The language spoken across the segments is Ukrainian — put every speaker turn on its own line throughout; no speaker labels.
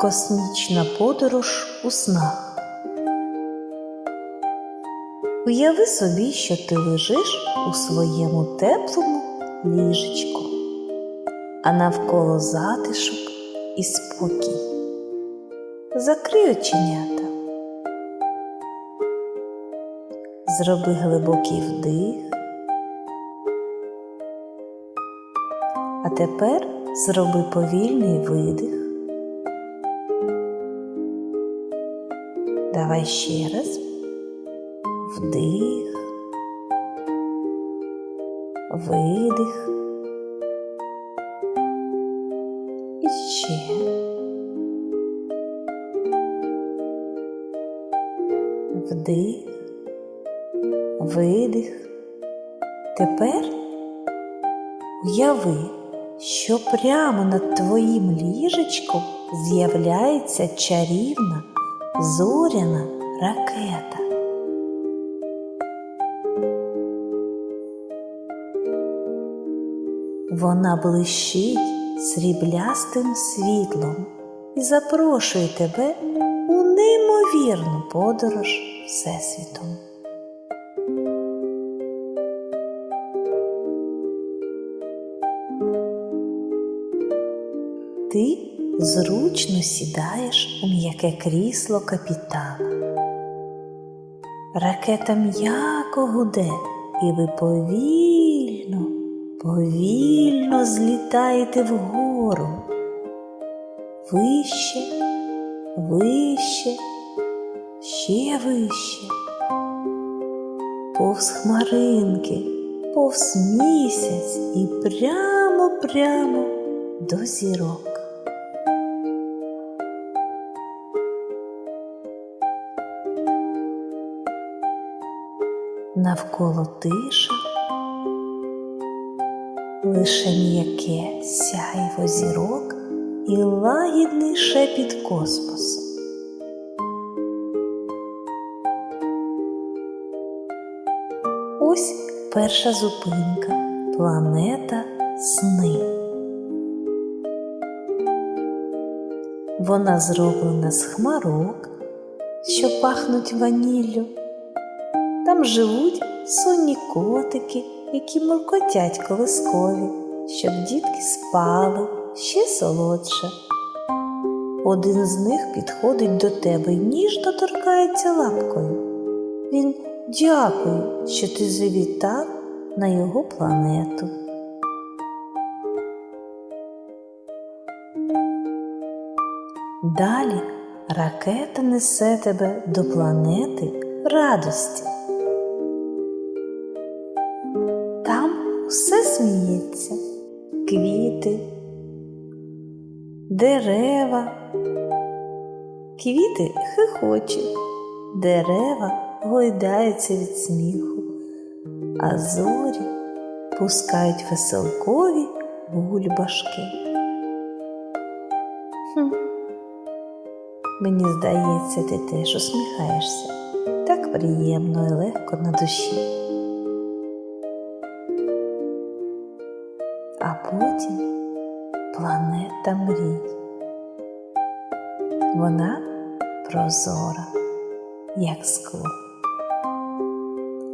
Космічна подорож у снах. Уяви собі, що ти лежиш у своєму теплому ліжечку, а навколо затишок і спокій. Закрий оченята. Зроби глибокий вдих. А тепер зроби повільний видих. Давай ще раз. Вдих, видих. І ще. Вдих, видих. Тепер уяви, що прямо над твоїм ліжечком з'являється чарівна зоряна ракета. Вона блищить сріблястим світлом і запрошує тебе у неймовірну подорож Всесвітом. Ти зручно сідаєш у м'яке крісло капітана. Ракета м'яко гуде, і ви повільно, повільно злітаєте вгору. Вище, вище, ще вище. Повз хмаринки, повз місяць і прямо-прямо до зірок. Навколо тиша, лише м'яке сяйво зірок і лагідний шепіт космосу. Ось перша зупинка планета сни. Вона зроблена з хмарок, що пахнуть ваніллю. Там живуть сонні котики, які муркотять колискові, щоб дітки спали ще солодше. Один з них підходить до тебе і ніжно торкається лапкою. Він дякує, що ти завітав на його планету. Далі ракета несе тебе до планети радості. Там усе сміється, квіти, дерева, квіти хихочуть, дерева гойдаються від сміху, а зорі пускають веселкові бульбашки. Хм. Мені здається, ти теж усміхаєшся так приємно і легко на душі. Планета мрій. Вона прозора, як скло.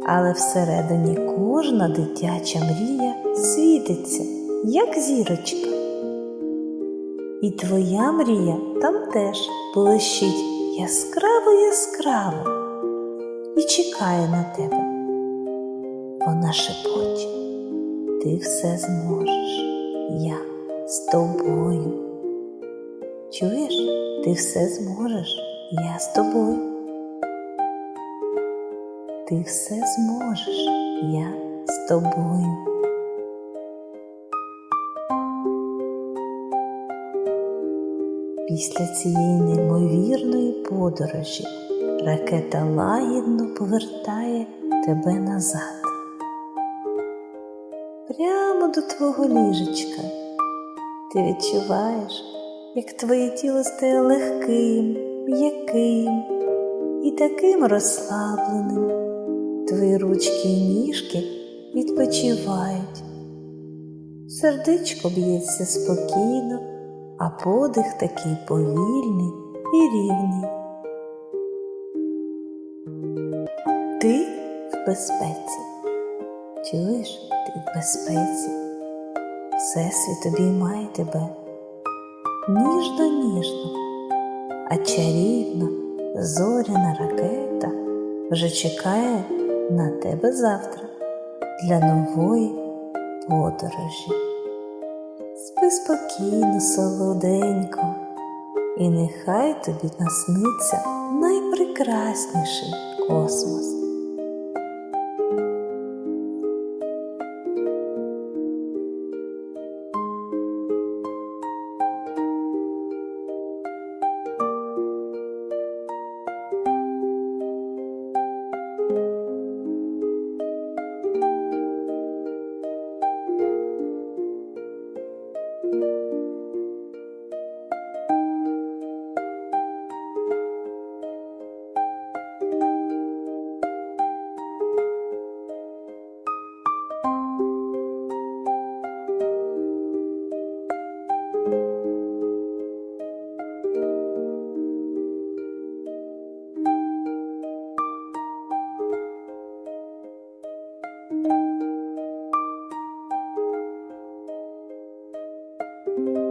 Але всередині кожна дитяча мрія світиться, як зірочка. І твоя мрія там теж блищить яскраво яскраво і чекає на тебе. Вона шепоче, ти все зможеш, я з тобою. Чуєш, ти все зможеш, я з тобою. Ти все зможеш, я з тобою. Після цієї неймовірної подорожі ракета лагідно повертає тебе назад. Прямо до твого ліжечка. Ти відчуваєш, як твоє тіло стає легким, м'яким і таким розслабленим. Твої ручки і ніжки відпочивають. Сердечко б'ється спокійно, а подих такий повільний і рівний. Ти в безпеці. Чуєш, ти в безпеці. Всесвіт обіймає тебе ніжно ніжно, а чарівна зоряна ракета вже чекає на тебе завтра для нової подорожі. Спи спокійно, солоденько, і нехай тобі насниться найпрекрасніший космос. Thank you.